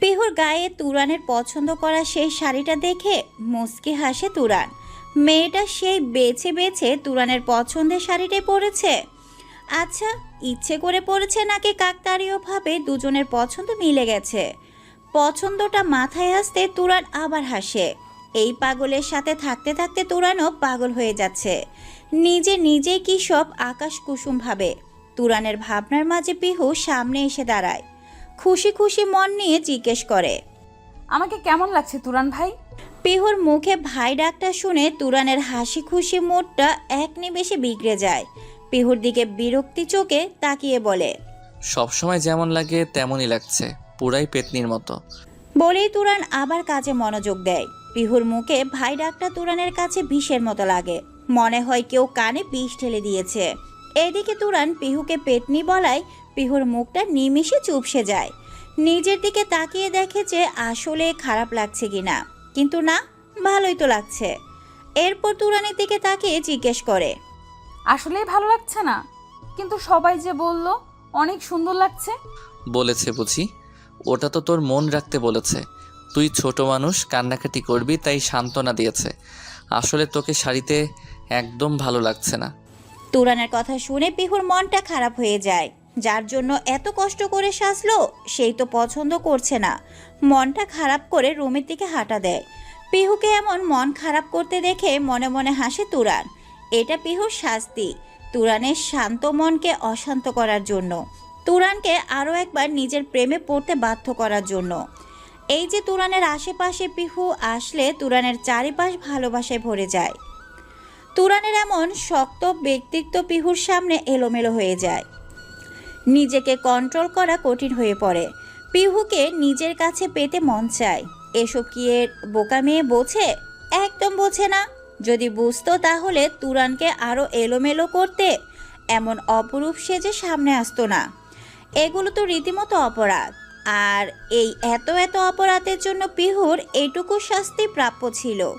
পিহুর গায়ে তুরানের পছন্দ করা সেই শাড়িটা দেখে মুচকি হাসে তুরান। মেয়েটা সেই বেছে বেছে তুরানের পছন্দের শাড়িটাই পরেছে। আচ্ছা ইচ্ছে করে পড়েছে নাকি কাকতারীয়ভাবে দুজনের পছন্দ মিলে গেছে? পছন্দটা মাথায় আসতে তুরান আবার হাসে। এই পাগলের সাথে থাকতে থাকতে তুরানও পাগল হয়ে যাচ্ছে। নিজে নিজে কি সব আকাশ কুসুম ভাবে। তুরানের ভাবনার মাঝে পিহু সামনে এসে দাঁড়ায়। খুশি খুশি মন নিয়ে জিজ্ঞেস করে আমাকে কেমন লাগছে তুরান ভাই? পিহুর মুখে ভাই ডাকটা শুনে তুরানের হাসি খুশি মুডটা এক নিমেষে বিগড়ে যায়। পিহুর দিকে বিরক্তি চোখে তাকিয়ে বলে সবসময় যেমন লাগে তেমনই লাগছে পুরাই পেতনির মতো। বলেই তুরান আবার কাজে মনোযোগ দেয়। পিহুর মুখে ভাই ডাকটা তুরানের কাছে বিষের মতো লাগে। মনে হয় কেউ কানে বিষ ঢেলে দিয়েছে। এদিকে তুরান পিহুকে পেটনি বলায় পিহুর মুখটা নিমিষে চুপসে যায়। নিজের দিকে তাকিয়ে দেখে যে আসলে খারাপ লাগছে কিনা। কিন্তু না ভালোই তো লাগছে। এরপর তুরানের দিকে তাকিয়ে জিজ্ঞেস করে আসলেই ভালো লাগছে না? কিন্তু সবাই যে বলল অনেক সুন্দর লাগছে। বলেছে বুঝি। ওটা তো তোর মন রাখতে বলেছে। তুই ছোট মানুষ কান্নাকাটি করবি তাই সান্ত্বনা দিয়েছে। আসলে তোকে শাড়িতে একদম ভালো লাগছে না। তুরানের কথা শুনে পিহুর মনটা খারাপ হয়ে যায়। যার জন্য এত কষ্ট করে সাজলো, সেই তো পছন্দ করছে না। মনটা খারাপ করে রুমের দিকে হাঁটা দেয়। পিহুকে এমন মন খারাপ করতে দেখে মনে মনে হাসে তুরান। এটা পিহুর শাস্তি, তুরানের শান্ত মনকে অশান্ত করার জন্য। তুরানকে আরও একবার নিজের প্রেমে পড়তে বাধ্য করার জন্য। এই যে তুরানের আশেপাশে পিহু আসলে তুরানের চারিপাশ ভালোবাসায় ভরে যায়। তুরানের এমন শক্ত ব্যক্তিত্ব পিহুর সামনে এলোমেলো হয়ে যায়। নিজেকে কন্ট্রোল করা কঠিন হয়ে পড়ে। পিহুকে নিজের কাছে পেতে মন চায়। এসব কি এর বোকা মেয়ে বোঝে? একদম বোঝে না। যদি বুঝতো তাহলে তুরানকে আরও এলোমেলো করতে এমন অপরূপ সেজে সামনে আসতো না। এগুলো তো রীতিমতো অপরাধ। আর এই এত এত অপরাধের জন্য পিহুর এইটুকু শাস্তি প্রাপ্য ছিল।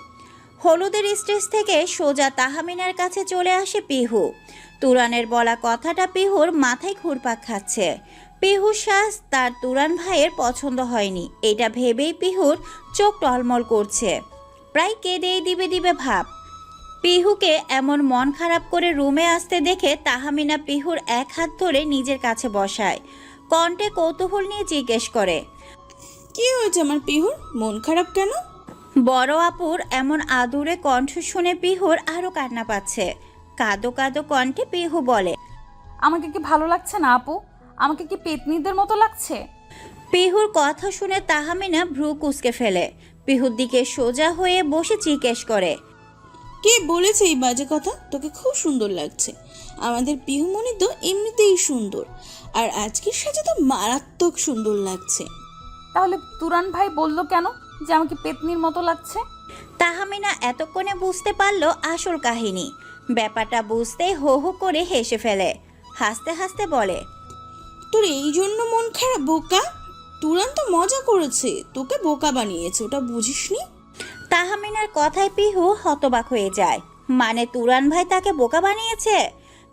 হলুদের স্টেজ থেকে সোজা তাহামিনার কাছে চলে আসে পিহু। তুরানের বলা কথাটা পিহুর মাথায় ঘুরপাক খাচ্ছে। পিহুর শ্বাস তার তুরান ভাইয়ের পছন্দ হয়নি। এটা ভেবেই পিহুর চোখ টলমল করছে। প্রায় কেঁদেই দিবে দিবে ভাব। পিহুকে এমন মন খারাপ করে রুমে আসতে দেখে তাহামিনা পিহুর এক হাত ধরে নিজের কাছে বসায়। কণ্ঠে কৌতূহল নিয়ে জিজ্ঞেস করে, কি হয়েছে আমার পিহুর? মন খারাপ কেন? বড় আপুর এমন আদুরে কণ্ঠ শুনে পিহুর আরও কান্না পাচ্ছে। কাদো কাদো কণ্ঠে পিহু বলে আমাকে কি ভালো লাগছে না আপু? আমাকে কি পেতনিদের মতো লাগছে? পিহুর কথা শুনে তাহামিনা ভ্রু কুসকে ফেলে। পিহুর দিকে সোজা হয়ে বসে জিজ্ঞেস করে কে বলেছে এই বাজে কথা? তোকে খুব সুন্দর লাগছে। আমাদের পিহুমণি তো এমনিতেই সুন্দর। আর আজকের সাজে তো মারাত্মক সুন্দর লাগছে। তাহলে তুরান ভাই বলল কেন? যে আমাকে পেতনির মতো লাগছে? তাহামিনা এতক্ষণে বুঝতে পারল আসল কাহিনী। ব্যাপারটা বুঝতে হো হো করে হেসে ফেলে। হাসতে হাসতে বলে তোর এই জন্য মন খারাপ বোকা? তুরান তো মজা করেছে। তোকে বোকা বানিয়েছে ওটা বুঝিসনি? তাহামিনার কথায় পিহু হতবাক হয়ে যায়। মানে তুরান ভাই তাকে বোকা বানিয়েছে?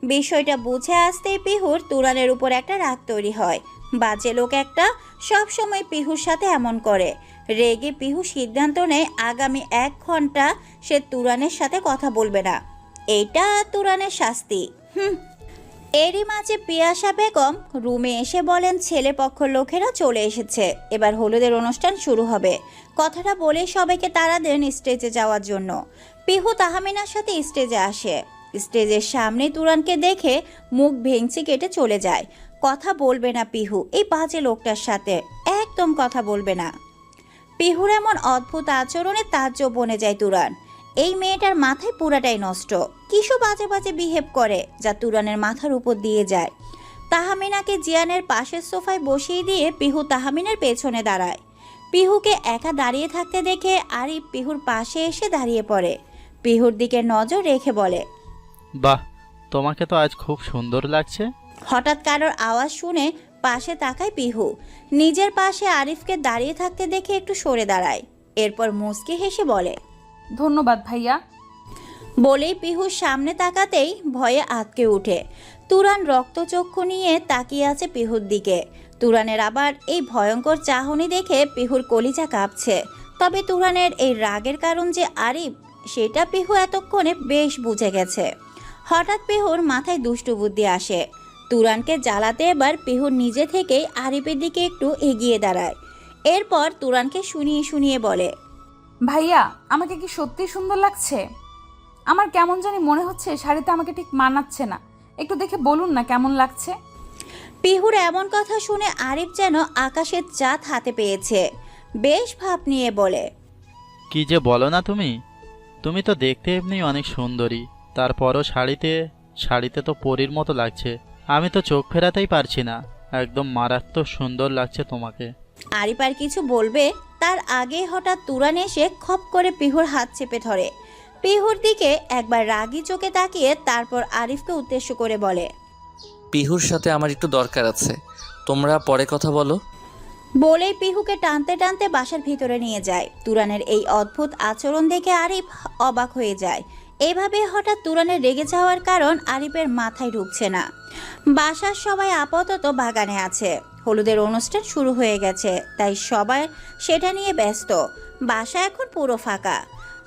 বিষয়টা বুঝে আসতেই পিহুর তুরানের উপর একটা রাগ তৈরি হয়। বাজে লোক একটা সব সময় পিহুর সাথে এমন করে। রেগে পিহু সিদ্ধান্ত নেয়, আগামী এক ঘণ্টা সে তুরানের সাথে কথা বলবে না। এইটা তুরানের শাস্তি। হুম। এরই মাঝে পিয়াসা বেগম রুমে এসে বলেন, ছেলে পক্ষ লোকেরা চলে এসেছে। এবার হলুদের অনুষ্ঠান শুরু হবে। কথাটা বলে সবাইকে তারা দেন স্টেজে যাওয়ার জন্য। পিহু তাহামিনার সাথে স্টেজে আসে। স্টেজের সামনে তুরানকে দেখে মুখ ভেঙচি কেটে চলে যায়। কথা বলবে না পিহু, এই বাজে লোকটার সাথে। একদম কথা বলবে না। পিহুর এমন অদ্ভুত আচরণে তাজ্জব বনে যায় তুরান। এই মেয়েটার মাথায় পুরাটাই নষ্ট। কিসব বাজে বাজে বিহেভ করে, যা তুরানের মাথার উপর দিয়ে যায়। তাহামিনাকে জিয়ানের পাশের সোফায় বসিয়ে দিয়ে পিহু তাহামিনের পেছনে দাঁড়ায়। পিহুকে একা দাঁড়িয়ে থাকতে দেখে আরিফ পিহুর পাশে এসে দাঁড়িয়ে পড়ে। পিহুর দিকে নজর রেখে বলে, বাহ, তোমাকে তো আজ খুব সুন্দর লাগছে। হঠাৎ কারোর আওয়াজ শুনে পাশে তাকায় পিহু। নিজের পাশে আরিফকে দাঁড়িয়ে থাকতে দেখে একটু সরে দাঁড়ায়। এরপর মুচকি হেসে বলে ধন্যবাদ ভাইয়া। বলেই পিহুর সামনে তাকাতেই ভয়ে আটকে উঠে। তুরান রক্তচক্ষু নিয়ে তাকিয়ে আছে পিহুর দিকে। তুরানের আবার এই ভয়ঙ্কর চাহনি দেখে পিহুর কলিজা কাঁপছে। তবে তুরানের এই রাগের কারণ যে আরিফ সেটা পিহু এতক্ষণে বেশ বুঝে গেছে। হঠাৎ পিহুর মাথায় দুষ্টু বুদ্ধি আসে। তুরানকে জ্বালাতে এবার পিহুর নিজে থেকেই আরিফের দিকে একটু এগিয়ে দাঁড়ায়। এরপর তুরানকে শুনিয়ে শুনিয়ে বলে ভাইয়া আমাকে কি সত্যি সুন্দর লাগছে? আমার কেমন জানি মনে হচ্ছে শাড়িতে আমাকে ঠিক মানাচ্ছে না। একটু দেখে বলুন না কেমন লাগছে? পিহুর এমন কথা শুনে আরিফ যেন আকাশের চাঁদ হাতে পেয়েছে। বেশ ভাব নিয়ে বলে কি যে বলো না তুমি? তুমি তো দেখতে এমনি অনেক সুন্দরী। তারপরও শাড়িতে শাড়িতে তো পরীর মতো লাগছে। আমি তো চোখ ফেরাতেই পারছি না। একদম মারাত্মক সুন্দর লাগছে তোমাকে। আরিফ আর কিছু বলবে তার আগে হঠাৎ তুরান এসে খপ করে পিহুর হাত চেপে ধরে। পিহুর দিকে একবার রাগী চোখে তাকিয়ে তারপর আরিফকে উদ্দেশ্য করে বলে পিহুর সাথে আমার একটু দরকার আছে। তোমরা পরে কথা বলো। বলেই পিহুকে টানতে টানতে বাসার ভিতরে নিয়ে যায়। তুরানের এই অদ্ভুত আচরণ দেখে আরিফ অবাক হয়ে যায়। এভাবে হঠাৎ তুরানের রেগে যাওয়ার কারণ আরিফের মাথায় ঢুকছে না। বাসার সবাই আপাতত বাগানে আছে। হলুদের অনুষ্ঠান শুরু হয়ে গেছে, তাই সবাই সেটা নিয়ে ব্যস্ত। বাসা এখন পুরো ফাঁকা।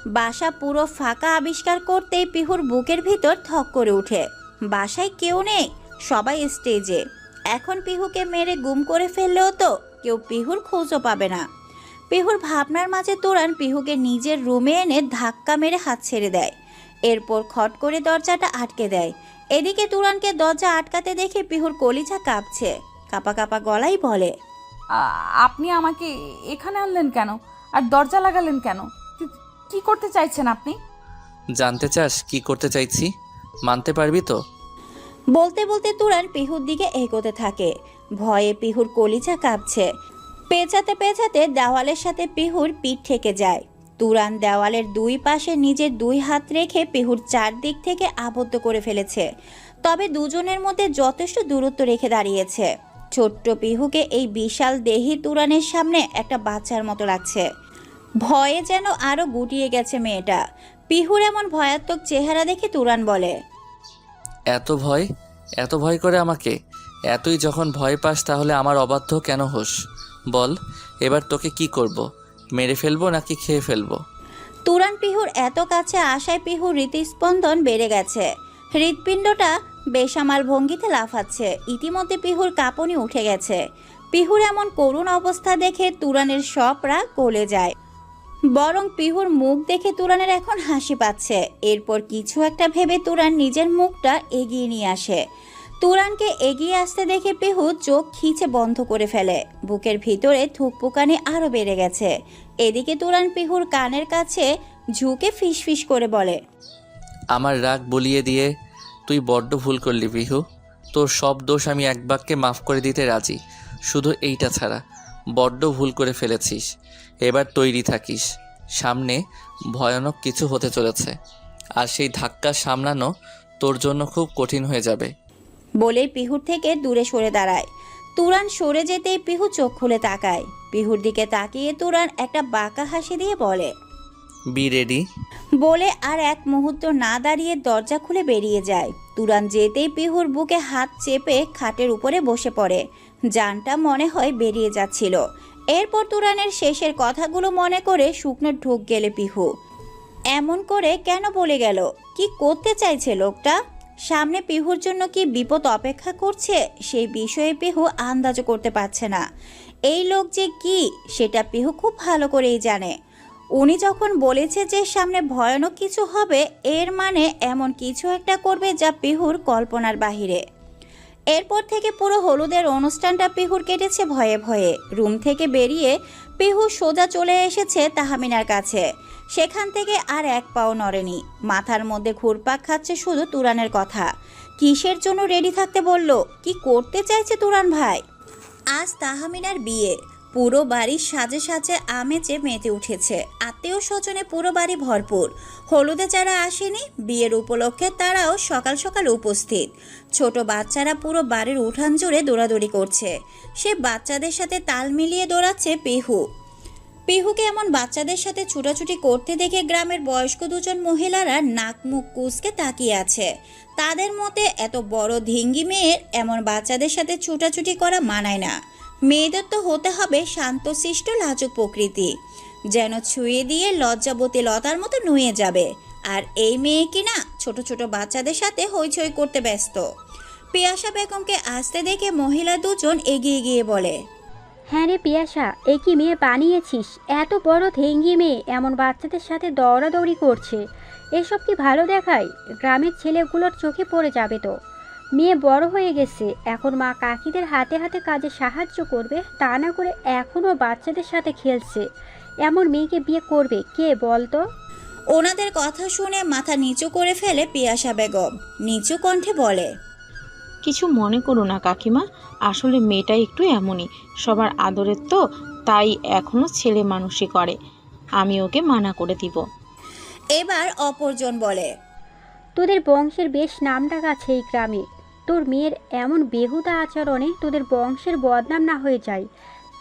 বাসা পুরো ফাঁকা আবিষ্কার করতেই পিহুর বুকের ভিতর থক করে ওঠে। বাসায় কেউ নেই, সবাই স্টেজে। এখন পিহুকে মেরে গুম করে ফেললেও তো কেউ পিহুর খোঁজও পাবে না। পিহুর ভাবনার মাঝে তোরান পিহুকে নিজের রুমে এনে ধাক্কা মেরে হাত ছেড়ে দেয়। এরপর খট করে দরজাটা আটকে দেয়। এদিকে তুরানকে দরজা আটকাতে দেখে পিহুর কলিজা কাঁপছে। কাপা কাপা গলাই বলে আপনি আমাকে এখানে আনলেন কেন? আর দরজা লাগালেন কেন? কি- কি করতে চাইছেন আপনি? জানতে চাস কি করতে চাইছি? মানতে পারবি তো? বলতে বলতে তুরান পিহুর দিকে এগোতে থাকে। ভয়ে পিহুর কলিজা কাঁপছে। পেঁচাতে পেঁচাতে দেওয়ালের সাথে পিহুর পিঠ ঠেকে যায়। তুরান দেওয়ালের দুই পাশে নিজের দুই হাত রেখে পিহুর চারদিক থেকে আবদ্ধ করে ফেলেছে। তবে দুজনের মধ্যে যথেষ্ট দূরত্ব রেখে দাঁড়িয়েছে। ছোট্ট পিহুকে এই বিশাল দেহি তুরানের সামনে একটা বাচ্চার মতো লাগছে। ভয়ে যেন আরও গুটিয়ে গেছে মেয়েটা। পিহুর এমন ভয়াত্মক চেহারা দেখে তুরান বলে, এত ভয়? এত ভয় করে আমাকে? এতই যখন ভয় পাস তাহলে আমার অবাধ্য কেন হোস? বল, এবার তোকে কি করব। মেরে ফেলব নাকি খেয়ে ফেলব? তুরান পিহুর এত কাছে আসায় পিহুর হৃদস্পন্দন বেড়ে গেছে। হৃৎপিণ্ডটা বেসামাল ভঙ্গিতে লাফাচ্ছে। ইতিমধ্যে পিহুর কাঁপনি উঠে গেছে। পিহুর এমন করুণ অবস্থা দেখে তুরানের সব রাগ গলে যায়। বরং পিহুর মুখ দেখে তুরানের এখন হাসি পাচ্ছে। এরপর কিছু একটা ভেবে তুরান নিজের মুখটা এগিয়ে নিয়ে আসে। তুরানকে এগিয়ে আসতে দেখে পিহু চোখ খিচে বন্ধ করে ফেলে। বুকের ভিতরে থুকপুকানি আরও বেড়ে গেছে। এদিকে তুরান পিহুর কানের কাছে ঝুঁকে ফিসফিস করে বলে, আমার রাগ বলিয়ে দিয়ে তুই বড্ড ভুল করলি বিহু তোর সব দোষ আমি এক বাক্যে মাফ করে দিতে রাজি। শুধু এইটা ছাড়া, বড্ড ভুল করে ফেলেছিস। এবার তৈরি থাকিস। সামনে ভয়ানক কিছু হতে চলেছে। আর সেই ধাক্কা সামলানো তোর জন্য খুব কঠিন হয়ে যাবে। বলেই পিহুর থেকে দূরে সরে দাঁড়ায়। তুরান সরে যেতেই পিহু চোখ খুলে তাকায়। পিহুর দিকে তাকিয়ে তুরান একটা বাঁকা হাসি দিয়ে বলে বি রেডি? বলে আর এক মুহূর্ত না দাঁড়িয়ে দরজা খুলে বেরিয়ে যায়। তুরান যেতেই পিহুর বুকে হাত চেপে খাটের উপরে বসে পড়ে। জানটা মনে হয় বেরিয়ে যাচ্ছিল। এরপর তুরানের শেষের কথাগুলো মনে করে শুকনো ঢুক গেলে পিহু। এমন করে কেন বলে গেল? কি করতে চাইছে লোকটা? সামনে পিহুর জন্য কি বিপদ অপেক্ষা করছে? সেই বিষয়ে পিহু আন্দাজও করতে পারছে না। এই লোক যে কি, সেটা পিহু খুব ভালো করেই জানে। উনি যখন বলেছে যে সামনে ভয়ানক কিছু হবে, এর মানে এমন কিছু একটা করবে যা পিহুর কল্পনার বাহিরে। এরপর থেকে পুরো হলুদের অনুষ্ঠানটা পিহুর কেটেছে ভয়ে ভয়ে। রুম থেকে বেরিয়ে পিহু সোজা চলে এসেছে তাহামিনার কাছে। সেখান থেকে আর এক পাও নড়েনি। মাথার মধ্যে ঘুরপাক খাচ্ছে শুধু তুরানের কথা। কিসের জন্য রেডি থাকতে বলল? কি করতে চাইছে তুরান ভাই? আজ তাহামিনার বিয়ে। পুরো বাড়ির সাজে সাজে আমেজে মেতে উঠেছে। আত্মীয় স্বজনে পুরো বাড়ি ভরপুর। হলুদে যারা আসেনি, বিয়ের উপলক্ষে তারাও সকাল সকাল উপস্থিত। ছোট বাচ্চারা পুরো বাড়ির উঠান জুড়ে দৌড়াদৌড়ি করছে। সে বাচ্চাদের সাথে তাল মিলিয়ে দৌড়াচ্ছে পিহু। পিহুকে এমন বাচ্চাদের সাথে ছুটাছুটি করতে দেখে গ্রামের বয়স্ক দুজন মহিলারা নাক মুখ কুচকে তাকিয়ে আছে। তাদের মতে এত বড় ধিঙ্গি মেয়ের এমন বাচ্চাদের সাথে ছুটাছুটি করা মানায় না। মেয়েদের তো হতে হবে শান্তশিষ্ট লাজুক প্রকৃতি। যেন ছুঁয়ে দিয়ে লজ্জাবতী লতার মতো নুয়ে যাবে। আর এই মেয়ে কিনা ছোট ছোট বাচ্চাদের সাথে হইচই করতে ব্যস্ত? পিয়াসা বেগমকে আসতে দেখে মহিলা দুজন এগিয়ে গিয়ে বলে হ্যাঁ রে পিয়াসা, এ কি মেয়ে বানিয়েছিস? এত বড় থেঙ্গি মেয়ে, এমন বাচ্চাদের সাথে দৌড়াদৌড়ি করছে। এসব কি ভালো দেখায়? গ্রামের ছেলেগুলোর চোখে পড়ে যাবে তো। মেয়ে বড় হয়ে গেছে, এখন মা কাকিদের হাতে হাতে কাজে সাহায্য করবে, তা না করে এখনও বাচ্চাদের সাথে খেলছে। এমন মেয়েকে বিয়ে করবে কে বলতো ওনাদের কথা শুনে মাথা নিচু করে ফেলে পিয়াসা বেগম। নিচু কণ্ঠে বলে কিছু মনে করো না কাকিমা। আসলে মেয়েটা একটু এমনই। সবার আদরের তো তাই এখনও ছেলে মানুষই করে। আমি ওকে মানা করে দিব। এবার অপরজন বলে তোদের বংশের বেশ নামডাক আছে এই গ্রামে। তোর মেয়ের এমন বেহুদা আচরণে তোদের বংশের বদনাম না হয়ে যায়।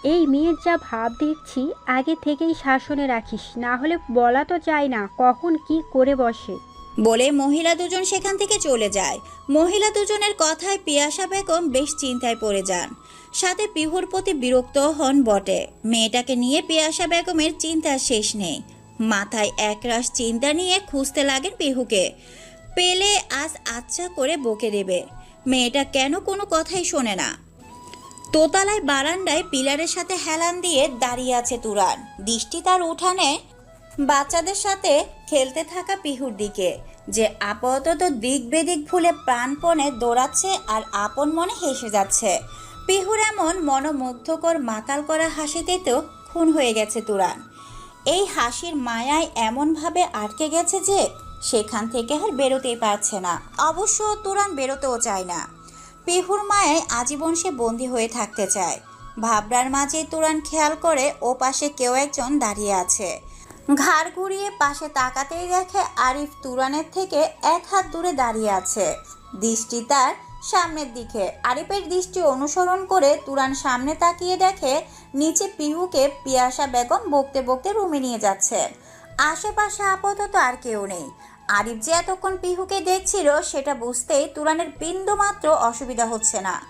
এই মেয়ের যা ভাব দেখছি আগে থেকেই শাসনে রাখিস না হলে বলা তো যায় না কখন কি করে বসে। বলে মহিলা দুজন সেখান থেকে চলে যায়। মহিলা দুজনের কথায় পিয়াসা বেগম বেশ চিন্তায় পড়ে যান। সাথে পিহুর প্রতি বিরক্ত হন বটে। মেয়েটাকে নিয়ে পিয়াসা বেগমের চিন্তার শেষ নেই। মাথায় একরাশ চিন্তা নিয়ে খুঁজতে লাগেন পিহুকে। পেলে আজ আচ্ছা করে বকে দেবে। মেয়েটা কেন কোনো কথাই শোনে না। দোতলায় বারান্দায় পিলারের সাথে হেলান দিয়ে দাঁড়িয়ে আছে তুরান। দৃষ্টি তার উঠানে বাচ্চাদের সাথে খেলতে থাকা পিহুর দিকে, যে আপাতত দিক বেদিক ভুলে প্রাণপণে দৌড়াচ্ছে আর আপন মনে হেসে যাচ্ছে। পিহুর এমন মনোমুগ্ধকর মাতাল করা হাসিতে তো খুন হয়ে গেছে তুরান। এই হাসির মায়ায় এমনভাবে আটকে গেছে যে সেখান থেকে আর বেরোতেই পারছে না। অবশ্য তুরান বেরোতেও চায় না। পিহুর মায়ায় আজীবন সে বন্দি হয়ে থাকতে চায়। ভাবনার মাঝে তুরান খেয়াল করে ও পাশে কেউ একজন দাঁড়িয়ে আছে। ঘাড় ঘুরিয়ে পাশে তাকাতেই দেখে আরিফ তুরানের থেকে এক হাত দূরে দাঁড়িয়ে আছে। দৃষ্টি তার সামনের দিকে। আরিফের দৃষ্টি অনুসরণ করে তুরান সামনে তাকিয়ে দেখে নিচে পিহুকে পিয়াসা বেগম বকতে বকতে রুমে নিয়ে যাচ্ছে। আশেপাশে আপাতত আর কেউ নেই। আরিফ যে এতক্ষণ পিহুকে দেখছিল, সেটা বুঝতেই তুরানের বিন্দু মাত্র অসুবিধা হচ্ছে না।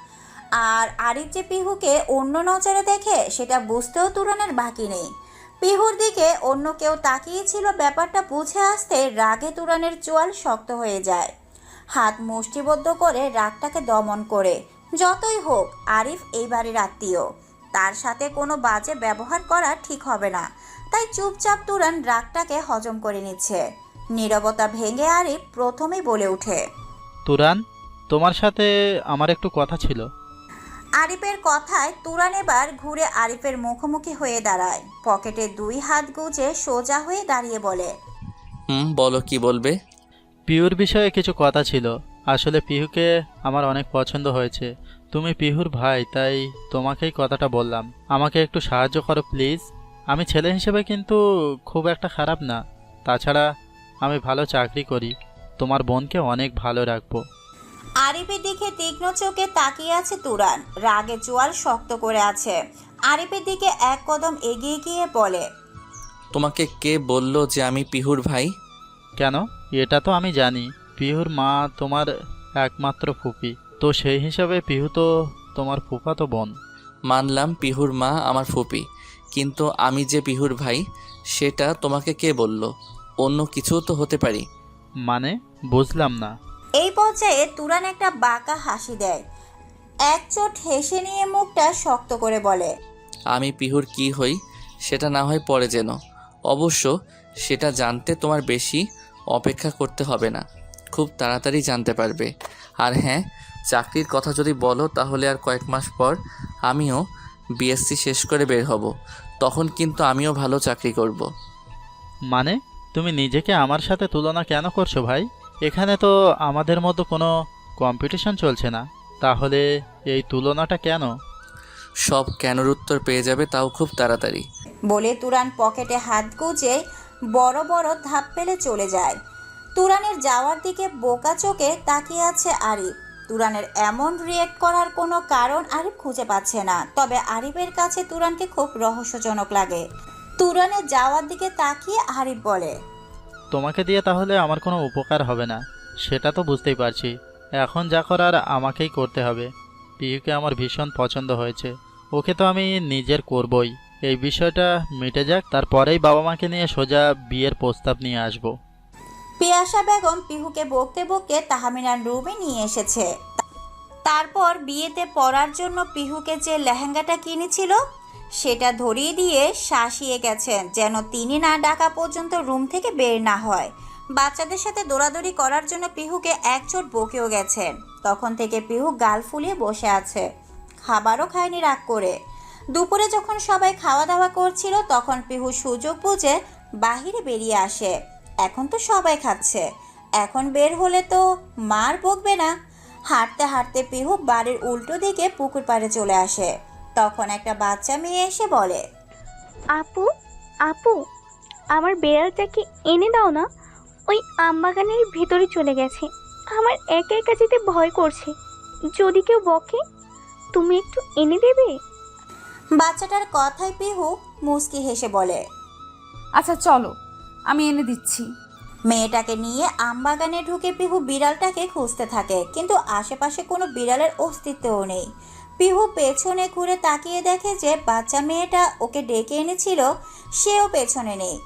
আর আরিফ যে পিহুকে অন্য নজরে দেখে, সেটা বুঝতেও তুরানের বাকি নেই। পিহুর দিকে অন্য কেউ তাকিয়েছিল, ব্যাপারটা বুঝে আসতে রাগে তুরানের চোয়াল শক্ত হয়ে যায়। হাত মুষ্টিবদ্ধ করে রাগটাকে দমন করে, যতই হোক, আরিফ এই বাড়ির আত্মীয়। তার সাথে কোনো বাজে ব্যবহার করা ঠিক হবে না, তাই চুপচাপ তুরান রাগটাকে হজম করে নিচ্ছে। নীরবতা ভেঙে আরিফ প্রথমেই বলে ওঠে, তুরান, তোমার সাথে আমার একটু কথা ছিল। আরিফের কথায় তুরান এবার ঘুরে আরিফের মুখোমুখি হয়ে দাঁড়ায়। পকেটে দুই হাত গুজে সোজা হয়ে দাঁড়িয়ে বলে হুম বলো কি বলবে? পিহুর বিষয়ে কিছু কথা ছিল। আসলে পিহুকে আমার অনেক পছন্দ হয়েছে। তুমি পিহুর ভাই তাই তোমাকেই কথাটা বললাম। আমাকে একটু সাহায্য করো প্লিজ। আমি ছেলে হিসেবে কিন্তু খুব একটা খারাপ না। তাছাড়া আমি ভালো চাকরি করি। তোমার বোনকে অনেক ভালো রাখব। আরিফের দিকে তীক্ষ্ণ চোখে তাকিয়ে আছে তুরান। রাগে চোয়াল শক্ত করে আছে। আরিফের দিকে এক কদম এগিয়ে গিয়ে বলে তোমাকে কে বলল যে আমি পিহুর ভাই? কেন? এটা তো আমি জানি। পিহুর মা তোমার একমাত্র ফুপি। তো সেই হিসাবে পিহু তো তোমার ফুফাতো বোন। মানলাম পিহুর মা আমার ফুপি। কিন্তু আমি যে পিহুর ভাই সেটা তোমাকে কে বলল? অন্য কিছু তো হতে পারি। মানে? বুঝলাম না। পর্যায়ে তুরান একটা বাঁকা হাসি দেয়। এক চোট হেসে নিয়ে মুখটা শক্ত করে বলে আমি পিহুর কি হই? সেটা না হয় পরে যেন অবশ্য সেটা জানতে তোমার বেশি অপেক্ষা করতে হবে না। খুব তাড়াতাড়ি জানতে পারবে। আর হ্যাঁ চাকরির কথা যদি বলো তাহলে আর কয়েক মাস পর আমিও বিএসসি শেষ করে বের হব। তখন কিন্তু আমিও ভালো চাকরি করব। মানে তুমি নিজেকে আমার সাথে তুলনা কেন করছ ভাই? এখানে তো আমাদের মতো কোনো কম্পিটিশন চলছে না। তাহলে এই তুলনাটা কেন? সব কেনর উত্তর পেয়ে যাবে তাও খুব তাড়াতাড়ি। বলে তুরান পকেটে হাত গুজে বড় বড় ধাপ ফেলে চলে যায়। তুরানের যাওয়ার দিকে বোকা চোখে তাকিয়ে আছে আরিফ। তুরানের এমন রিয়েক্ট করার কোনো কারণ আরিফ খুঁজে পাচ্ছে না। তবে আরিফের কাছে তুরানকে খুব রহস্যজনক লাগে। তুরানের যাওয়ার দিকে তাকিয়ে আরিফ বলে তোমাকে দিয়ে তাহলে আমার কোনো উপকার হবে না, সেটা তো বুঝতেই পারছি। এখন যা করার আমাকেই করতে হবে। পিহুকে আমার ভীষণ পছন্দ হয়েছে। ওকে তো আমি নিজের করবই। এই বিষয়টা মিটে যাক, তারপরেই বাবা মাকে নিয়ে সোজা বিয়ের প্রস্তাব নিয়ে আসব। পিয়াসা বেগম পিহুকে বকতে বকতে তাহমিনার রুমে নিয়ে এসেছে। তারপর বিয়েতে পরার জন্য পিহুকে যে লেহেঙ্গাটা কিনেছিল সেটা ধরিয়ে দিয়ে শাসিয়ে গেছেন, যেন তিনি না ডাকা পর্যন্ত রুম থেকে বের না হয়। বাচ্চাদের সাথে দৌড়াদৌড়ি করার জন্য পিহুকে একচোট বকেও গেছেন। তখন থেকে পিহু গাল ফুলিয়ে বসে আছে। খাবারও খায়নি রাগ করে। দুপুরে যখন সবাই খাওয়া দাওয়া করছিল, তখন পিহু সুযোগ বুঝে বাহিরে বেরিয়ে আসে। এখন তো সবাই খাচ্ছে। এখন বের হলে তো মার বকবে না। হাঁটতে হাঁটতে পিহু বাড়ির উল্টো দিকে পুকুর পাড়ে চলে আসে। তখন একটা বাচ্চা মেয়ে এসে বলে আপু আপু আমার বেড়ালটাকে এনে দাও না। ওই আমবাগানের ভেতরে চলে গেছে। আমার একা একা যেতে ভয় করছে। যদি কেউ বকে তুমি একটু এনে দেবে? বাচ্চাটার কথায় পিহু মুস্কি হেসে বলে আচ্ছা চলো আমি এনে দিচ্ছি। মেয়েটাকে নিয়ে আমবাগানে ঢুকে পিহু বিড়ালটাকে খুঁজতে থাকে কিন্তু আশেপাশে কোনো বিড়ালের অস্তিত্বও নেই। পিহু পেছনে ঘুরে তাকিয়ে দেখে যে বাচ্চা মেয়েটা ওকে ডেকে এনেছিল, সেও পেছনে নেই।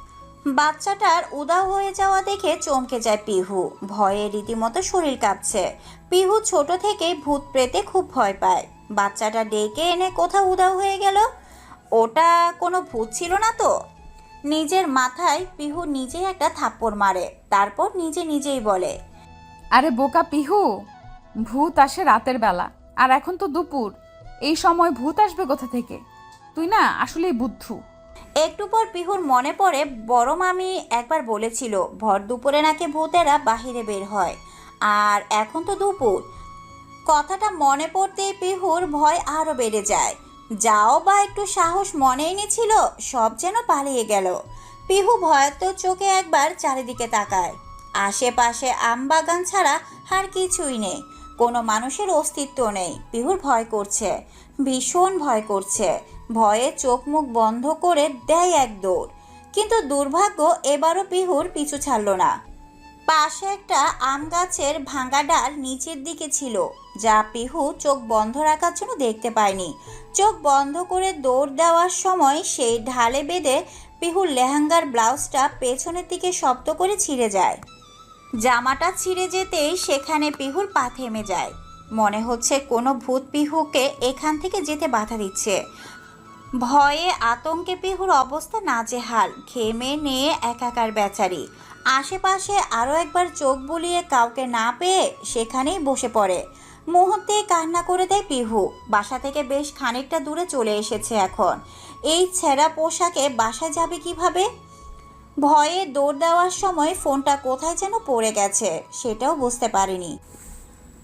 বাচ্চাটার উদাও হয়ে যাওয়া দেখে চমকে যায় পিহু। ভয়ে রীতিমতো শরীর কাঁপছে। পিহু ছোট থেকেই ভূত প্রেতে খুব ভয় পায়। বাচ্চাটা ডেকে এনে কোথাও উদাও হয়ে গেল? ওটা কোনো ভূত ছিল না তো? নিজের মাথায় পিহু নিজেই একটা থাপ্পড় মারে, তারপর নিজে নিজেই বলে, আরে বোকা পিহু, ভূত আসে রাতের বেলা, আর এখন তো দুপুর। এই সময় ভূত আসবে কোথা থেকে? তুই না আসলেই বুদ্ধু। একটু পর পিহুর মনে পড়ে, বড় মামি একবার বলেছিল, ভর দুপুরে নাকি ভূতেরা বাহিরে বের হয়। আর এখন তো দুপুর। কথাটা মনে পড়তেই পিহুর ভয় আরও বেড়ে যায়। যাও বা একটু সাহস মনে এনেছিল সব যেন পালিয়ে গেল। পিহু ভয়াত চোখে একবার চারিদিকে তাকায়। আশেপাশে আমবাগান ছাড়া আর কিছুই নেই। কোনো মানুষের অস্তিত্ব নেই। পিহুর ভয় করছে। ভীষণ ভয় করছে। ভয়ে চোখ মুখ বন্ধ করে দেয় এক দৌড়। কিন্তু দুর্ভাগ্য এবারও পিহুর পিছু ছাড়ল না। পাশে একটা আম গাছের ভাঙা ডাল নিচের দিকে ছিল, যা পিহু চোখ বন্ধ রাখার জন্য দেখতে পায়নি। চোখ বন্ধ করে দৌড় দেওয়ার সময় সেই ঢালে বেঁধে পিহুর লেহেঙ্গার ব্লাউজটা পেছনের দিকে শব্দ করে ছিঁড়ে যায়। জামাটা ছিঁড়ে যেতেই সেখানে পিহুর পা থেমে যায়। মনে হচ্ছে কোনো ভূত পিহুকে এখান থেকে যেতে বাধা দিচ্ছে। ভয়ে আতঙ্কে পিহুর অবস্থা নাজেহাল। ঘেমে নিয়ে একাকার বেচারি। আশেপাশে আরও একবার চোখ বুলিয়ে কাউকে না পেয়ে সেখানেই বসে পড়ে। মুহূর্তে কান্না করে দেয় পিহু। বাসা থেকে বেশ খানিকটা দূরে চলে এসেছে এখন। এই ছেঁড়া পোশাকে বাসায় যাবে কীভাবে? ভয়ে দৌড় দেওয়ার সময় ফোনটা কোথায় যেন পড়ে গেছে সেটাও বুঝতে পারিনি।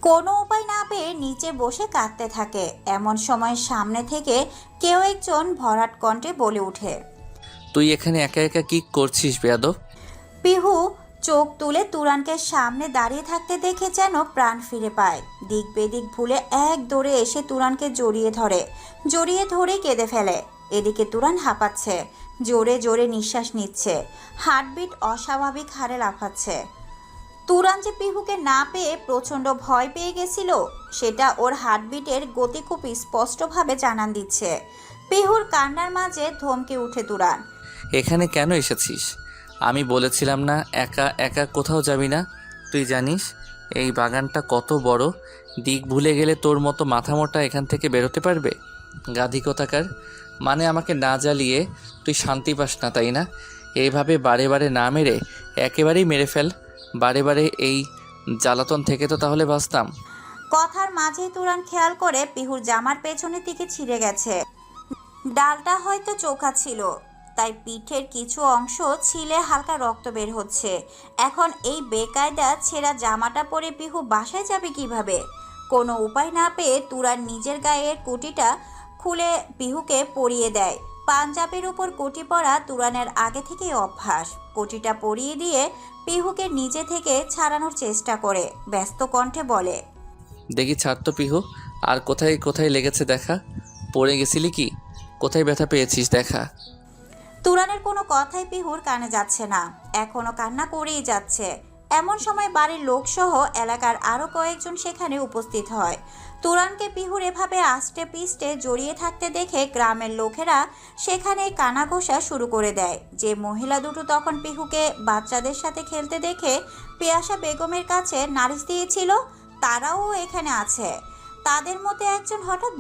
কোনো উপায় না পেয়ে নিচে বসে কাঁদতে থাকে। এমন সময় সামনে থেকে কেউ একজন ভরাট কণ্ঠে বলে ওঠে তুই এখানে একা একা কি করছিস বেয়াদব? পিহু চোখ তুলে তুরানকে সামনে দাঁড়িয়ে থাকতে দেখে যেন প্রাণ ফিরে পায়। দিক বেদিক ভুলে এক দৌড়ে এসে তুরানকে জড়িয়ে ধরে জড়িয়ে ধরে কেঁদে ফেলে। এদিকে তুরান হাঁপাচ্ছে। জোরে জোরে নিঃশ্বাস নিচ্ছে। হার্টবিট অস্বাভাবিক হারে লাফাচ্ছে। তুরান যে পিহুকে না পেয়ে প্রচণ্ড ভয় পেয়ে গেছিল, সেটা ওর হার্টবিটের গতি খুব স্পষ্টভাবে জানান দিচ্ছে। পিহুর কান্নার মাঝে ধমকে উঠে তুরান। এখানে কেন এসেছিস? আমি বলেছিলাম না, একা একা কোথাও যাবি না। তুই জানিস, এই বাগানটা কত বড়। দিক ভুলে গেলে তোর মতো মাথা মোটা এখান থেকে বেরোতে পারবে? গাধি কোথাকার মানে আমাকে না জ্বালিয়ে তুই শান্তি পাস না, তাই না? এইভাবে বারে বারে না মেরে একেবারেই মেরে ফেল। বারে বারে এই জ্বালাতন থেকে তো তাহলে বাঁচতাম। কথার মাঝেই তুরান খেয়াল করে পিহুর জামার পেছনের দিকে ছিঁড়ে গেছে। ডালটা হয়তো চোখা ছিল, তাই পিঠের কিছু অংশ ছিলে হালকা রক্ত বের হচ্ছে। এখন এই বেকায়দা ছেঁড়া জামাটা পরে পিহু বাসায় যাবে কীভাবে? কোনো উপায় না পেয়ে তুরান নিজের গায়ের কুটিটা খুলে পিহুকে পরিয়ে দেয়। পাঞ্জাবের উপর কোটি পরা তুরানের আগে থেকেই অভ্যাস। কোটিটা পরিয়ে দিয়ে পিহুকে নিজে থেকে ছাড়ানোর চেষ্টা করে ব্যস্ত কণ্ঠে বলে। দেখি ছাড় তো পিহু আর কোথায় কোথায় লেগেছে দেখা? পড়ে গেছিলি কি? কোথায় ব্যথা পেয়েছিস দেখা? তুরানের কোনো কথাই পিহুর কানে যাচ্ছে না। এখনও কান্না করেই যাচ্ছে। এমন সময় বাড়ির লোকসহ এলাকার আরও কয়েকজন সেখানে উপস্থিত হয়। তুরানকে পিহুর এভাবে আষ্টে পিষ্টে জড়িয়ে থাকতে দেখে গ্রামের লোকেরা সেখানে কানা ঘোষা শুরু করে দেয়। যে মহিলা দুটো তখন পিহুকে বাচ্চাদের সাথে খেলতে দেখে পেয়াসা বেগমের কাছে নারিশ দিয়েছিল, তারাও এখানে আছে। তাদের মধ্যে একজন হঠাৎ